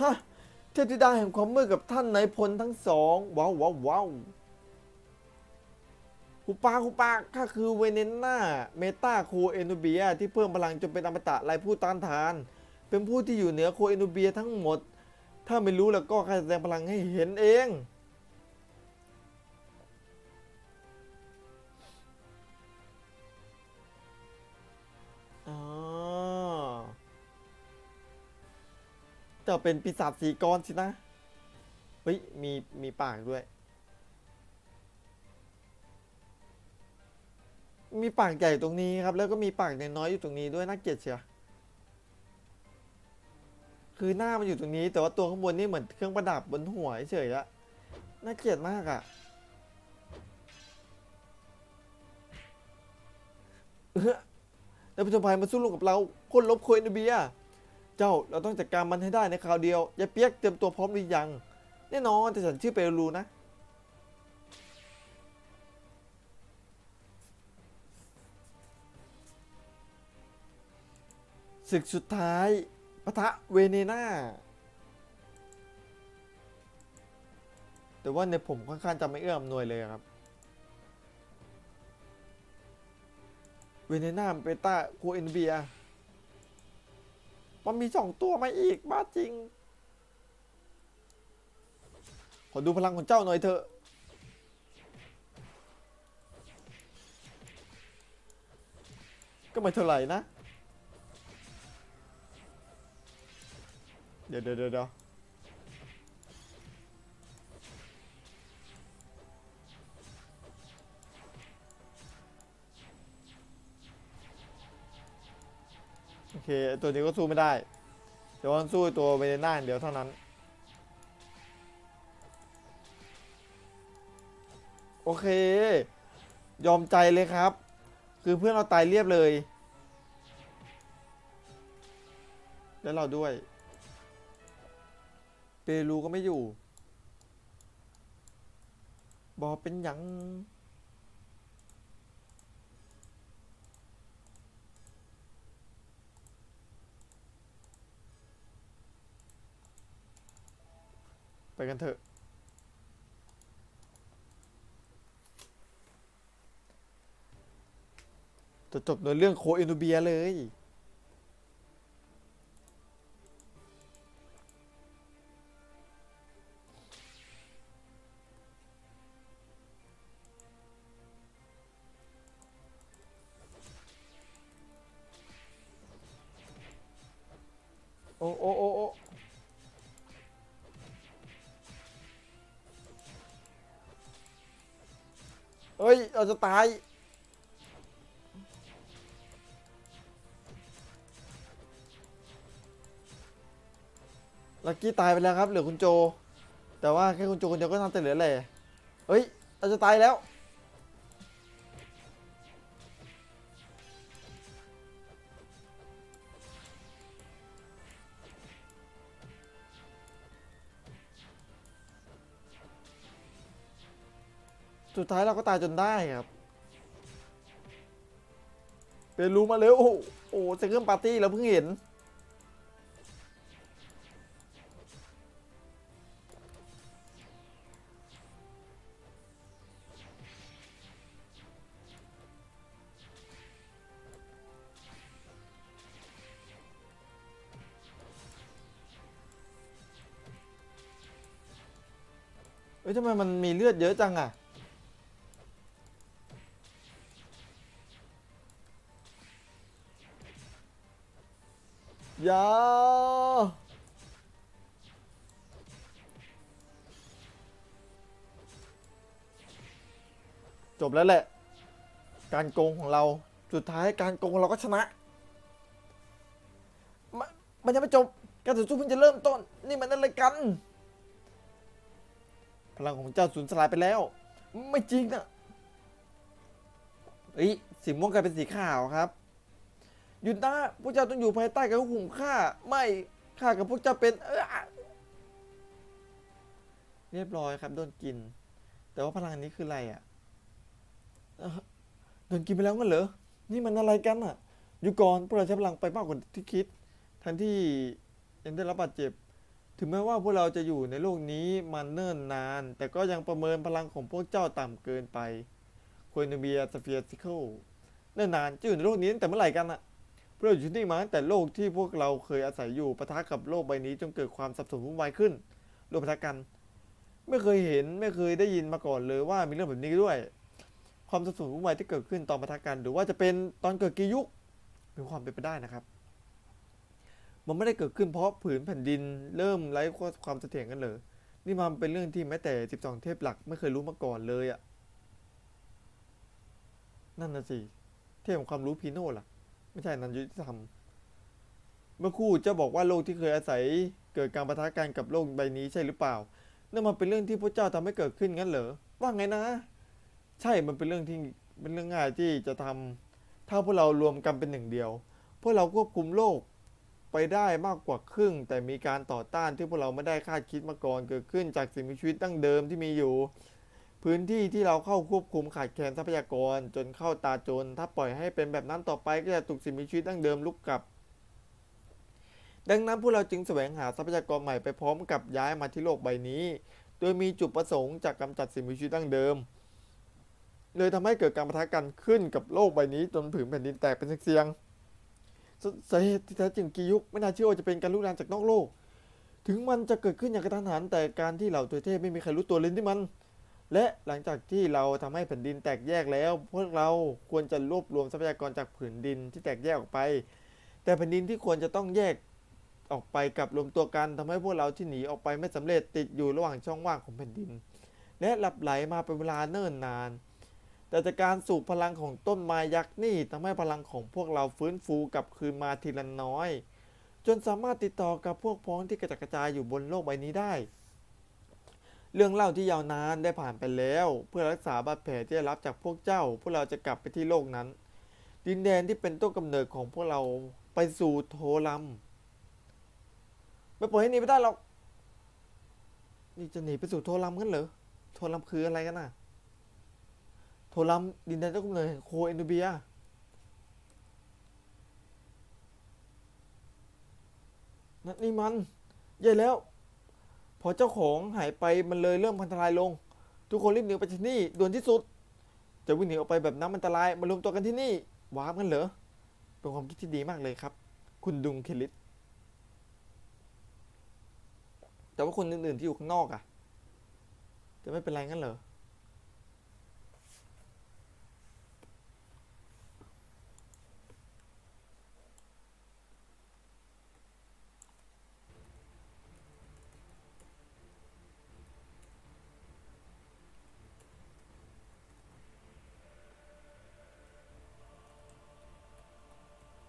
ฮะ เทพธิดาแห่งความมืดกับท่านนายพลทั้งสอง ว้าวว้าวว้าวคูปาคูปาข้าคือเวเนน่า เมตาโคเอนูเบียที่เพิ่มพลังจนเป็นอมตะไร้ผู้ต้านทาน เป็นผู้ที่อยู่เหนือโคเอนูเบียทั้งหมด ถ้าไม่รู้แล้วก็ข้าจะแสดงพลังให้เห็นเอง จะเป็นปีศาจสีกรสินะ เฮ้ย มีมีปากด้วย มีปากใหญ่ตรงนี้ครับ แล้วก็มีปากน้อยอยู่ตรงนี้ด้วยน่าเกลียดเชียวคือหน้ามันอยู่ตรงนี้ แต่ว่าตัวข้างบนนี่เหมือนเครื่องประดับบนหัวเฉยๆอะน่าเกลียดมากอะเออแล้วผู้ชมภัยมาสู้รบกับเราคนลบโคเอนเบีย เจ้าเราต้องจัดการมันให้ได้ในคราวเดียวยายเปียกเตรียมตัวพร้อมหรือยัง แน่นอนแต่ฉันชื่อเปรูนะ ศึกสุดท้ายปะทะเวเนนาแต่ว่าในผมค่อนข้างจะไม่เอื้ออำนวยเลยครับ เวเนนาเปต้าโคเอนเบีย มันมีสองตัวมาอีกบ้าจริง ขอดูพลังของเจ้าหน่อยเถอะก็ไม่เท่าไหร่นะ เดี๋ยวเดี๋ยวเดี๋ยว เดี๋ยวโอเคตัวนี้ก็สู้ไม่ได้ เดี๋ยวมันสู้ตัวเวเนน่าเดียวเท่านั้น โอเค ยอมใจเลยครับ คือเพื่อนเราตายเรียบเลย แล้วเราด้วย เปรูก็ไม่อยู่ บอเป็นยัง ไปกันเถอะ จะจบโดยเรื่องโคเอนูเบียเลย เฮ้ย เราจะตาย ลักกี้ตายไปแล้วครับ เหลือคุณโจ แต่ว่าแค่คุณโจคนเดียวก็ทำแต่เหลือแหละเฮ้ย เราจะตายแล้ว สุดท้ายเราก็ตายจนได้ครับเป็นรู้มาเร็ว โอ้โหโอ้เซเคิลปาร์ตี้เราเพิ่งเห็นเฮ้ยทำไมมันมีเลือดเยอะจังอะ ย่าจบแล้วแหละ การโกงของเรา สุดท้ายการโกงเราก็ชนะมนมันยังไม่จบ การต่อสู้เพิ่งจะเริ่มต้น นี่มันอะไรกัน พลังของเจ้าสูญสลายไปแล้ว ไม่จริงนะเฮ้ยสีม่วงกลายเป็นสีขาวครับ ยุดนะพวกเจ้าต้องอยู่ภายใต้การควบคุมข้าไม่ข้ากับพวกเจ้าเป็นเออเรียบร้อยครับโดนกิน แต่ว่าพลังนี้คืออะไรอะโดนกินไปแล้วงั้นเหรอนี่มันอะไรกันอะอยู่ก่อนพวกเราใช้พลังไปมากกว่าที่คิดทั้งที่ยังได้รับบาดเจ็บ ถึงแม้ว่าพวกเราจะอยู่ในโลกนี้มันเนิ่นนาน แต่ก็ยังประเมินพลังของพวกเจ้าต่ำเกินไปโคโนเบียสเฟียซิเคิลเนิ่นนานจะอยู่ในโลกนี้ตั้งแต่เมื่อไหร่กันอะ พวกเราอยู่ที่นี่มาตั้งแต่โลกที่พวกเราเคยอาศัยอยู่ปะทะกับโลกใบนี้จนเกิดความสับสนวุ่นวายขึ้นโลกปะทะกัน ไม่เคยเห็นไม่เคยได้ยินมาก่อนเลยว่ามีเรื่องแบบนี้ด้วย ความสับสนวุ่นวายที่เกิดขึ้นตอนปะทะกัน หรือว่าจะเป็นตอนเกิดกียุคมีความเป็นไปได้นะครับ มันไม่ได้เกิดขึ้นเพราะผืนแผ่นดินเริ่มไร้ความเสถียรกันเลยนี่มันเป็นเรื่องที่แม้แต่ 12 เทพหลักไม่เคยรู้มาก่อนเลยอะนั่นน่ะสิ เทพของความรู้พีโน่ล่ะ ไม่ใช่นันยุติธรรม เมื่อคู่เจะบอกว่าโลกที่เคยอาศัยเกิดการปะทะกันกับโลกใบนี้ใช่หรือเปล่านั่นมันเป็นเรื่องที่พระเจ้าทำให้เกิดขึ้นงั้นเหรอว่าไงนะ ใช่มันเป็นเรื่องที่เป็นเรื่องง่ายที่จะทำถ้าพวกเรารวมกันเป็นหนึ่งเดียวพวกเราควบคุมโลกไปได้มากกว่าครึ่ง แต่มีการต่อต้านที่พวกเราไม่ได้คาดคิดมาก่อนเกิดขึ้นจากสิ่งมีชีวิตดั้งเดิมที่มีอยู่ พื้นที่ที่เราเข้าควบคุมขาดแคลนทรัพยากร จนเข้าตาจน ถ้าปล่อยให้เป็นแบบนั้นต่อไปก็จะถูกสิ่งมีชีวิตดั้งเดิมลุกกลับ ดังนั้นพวกเราจึงแสวงหาทรัพยากรใหม่ไปพร้อมกับย้ายมาที่โลกใบนี้ โดยมีจุดประสงค์จากกำจัดสิ่งมีชีวิตดั้งเดิม เลยทำให้เกิดการปะทะกันขึ้นกับโลกใบนี้จนผืนแผ่นดินแตกเป็นเสียงสาเหตุที่แท้จริงกียุคไม่น่าเชื่อว่าจะเป็นการลุกลามจากนอกโลก ถึงมันจะเกิดขึ้นอย่างกระทันหันแต่การที่เหล่าตัวเทพไม่มีใครรู้ตัวเลยที่มัน และหลังจากที่เราทำให้แผ่นดินแตกแยกแล้ว พวกเราควรจะรวบรวมทรัพยากรจากผืนดินที่แตกแยกออกไป แต่แผ่นดินที่ควรจะต้องแยกออกไปกับรวมตัวกันทำให้พวกเราที่หนีออกไปไม่สำเร็จติดอยู่ระหว่างช่องว่างของแผ่นดิน และหลับไหลมาเป็นเวลาเนิ่นนาน แต่จากการสูบพลังของต้นไม้ยักษ์นี่ทำให้พลังของพวกเราฟื้นฟูกลับคืนมาทีละน้อย จนสามารถติดต่อกับพวกพ้องที่กระจัดกระจายอยู่บนโลกใบนี้ได้ เรื่องเล่าที่ยาวนานได้ผ่านไปแล้ว เพื่อรักษาบาดแผลที่ได้รับจากพวกเจ้า พวกเราจะกลับไปที่โลกนั้น ดินแดนที่เป็นต้นกำเนิดของพวกเราไปสู่โทลัมไม่ปล่อยให้หนีไปได้หรอกนี่จะหนีไปสู่โทลัมกันเหรอโทลัมคืออะไรกันน่ะ โทรัมดินแดนต้นกำเนิดแห่งโคเอนโดเบียนั่นนี่มันใหญ่แล้ว พอเจ้าของหายไปมันเลยเริ่มพันธลายลง ทุกคนรีบหนีไปที่นี่ด่วนที่สุด จะวิ่งหนีออกไปแบบน้ำอันตรายมารวมตัวกันที่นี่ว้าบกันเหรอเป็นความคิดที่ดีมากเลยครับ คุณดุงเคลิตแต่ว่าคนอื่นๆที่อยู่ข้างนอกอะ จะไม่เป็นไรงั้นเหรอ